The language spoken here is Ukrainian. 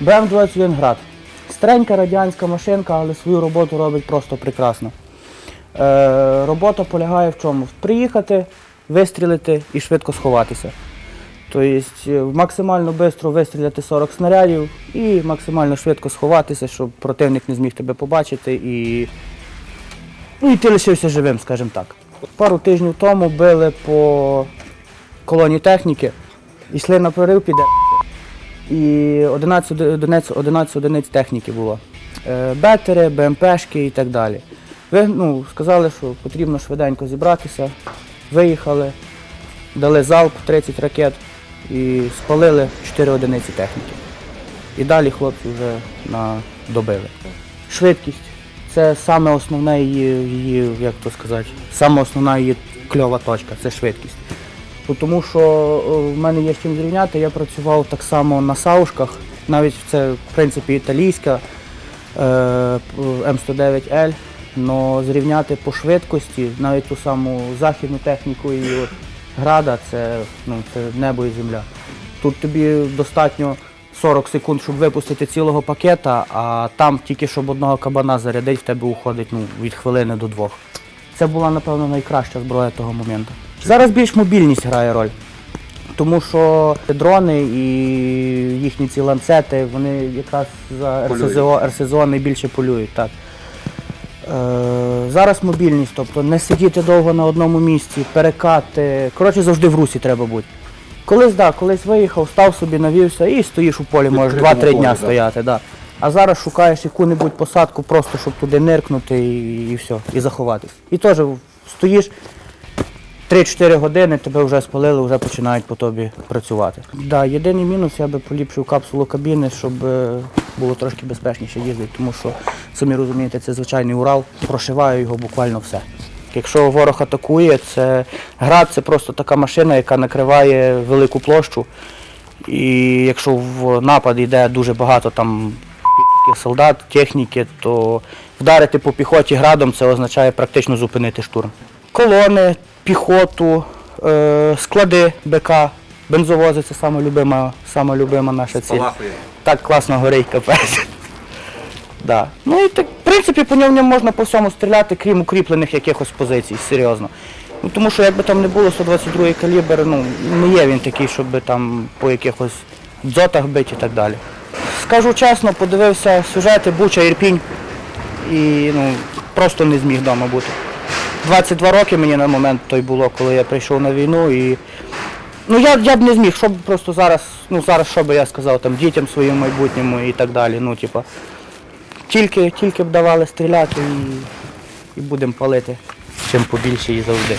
БМ-21 град. Старенька радянська машинка, але свою роботу робить просто прекрасно. Е, робота полягає в чому? Приїхати, вистрілити і швидко сховатися. Тобто е, максимально швидко вистріляти 40 снарядів і максимально швидко сховатися, щоб противник не зміг тебе побачити і, ну, і ти лишився живим, скажімо так. Пару тижнів тому били по колонії техніки, йшли на прорив піде. І 11, одиниць, 11 одиниць техніки було. Е, Бетери, БМПшки і так далі. Ви ну, сказали, що потрібно швиденько зібратися. Виїхали, дали залп 30 ракет і спалили 4 одиниці техніки. І далі хлопці вже добили. Швидкість це саме основне її, її, як то сказати, саме основна її кльова точка це швидкість. Бо Тому що е, в мене є з чим зрівняти. Я працював так само на саушках, навіть це в принципі італійська е, М109L, але зрівняти по швидкості, навіть ту саму західну техніку і града, це, ну, це небо і земля. Тут тобі достатньо 40 секунд, щоб випустити цілого пакета, а там тільки щоб одного кабана зарядити, в тебе уходить ну, від хвилини до двох. Це була, напевно, найкраща зброя того моменту. Зараз більш мобільність грає роль. Тому що дрони і їхні ці ланцети, вони якраз за РСЗО, РСЗО найбільше полюють. Так. Е, зараз мобільність, тобто не сидіти довго на одному місці, перекати. Коротше, завжди в русі треба бути. Колись, да, колись виїхав, став собі, навівся і стоїш у полі, можеш 2-3 полі, дня да. стояти. Да. А зараз шукаєш яку-небудь посадку, просто щоб туди ниркнути і, і все, і заховатись. І теж стоїш 3-4 години, тебе вже спалили, вже починають по тобі працювати. Да, єдиний мінус, я би поліпшив капсулу кабіни, щоб е, було трошки безпечніше їздити, тому що, самі розумієте, це звичайний Урал, прошиваю його буквально все. Якщо ворог атакує, це град це просто така машина, яка накриває велику площу. І якщо в напад йде дуже багато там солдат, техніки, то вдарити по піхоті градом це означає практично зупинити штурм. Колони, піхоту, е, склади БК, бензовози це сама любима, сама любима наша ціль. Спалахує. Так класно горить капець. Да. Ну і так, в принципі, по ньому можна по всьому стріляти, крім укріплених якихось позицій, серйозно. Ну, тому що якби там не було 122 калібр, ну не є він такий, щоб там по якихось дзотах бити і так далі. Скажу чесно, подивився сюжети Буча Ірпінь і ну, просто не зміг вдома бути. 22 роки мені на момент той було, коли я прийшов на війну і Ну я, я б не зміг, що б просто зараз, ну зараз що би я сказав там дітям своїм майбутньому і так далі. Ну, типа, тільки, тільки б давали стріляти і, і будемо палити чим побільше і завжди.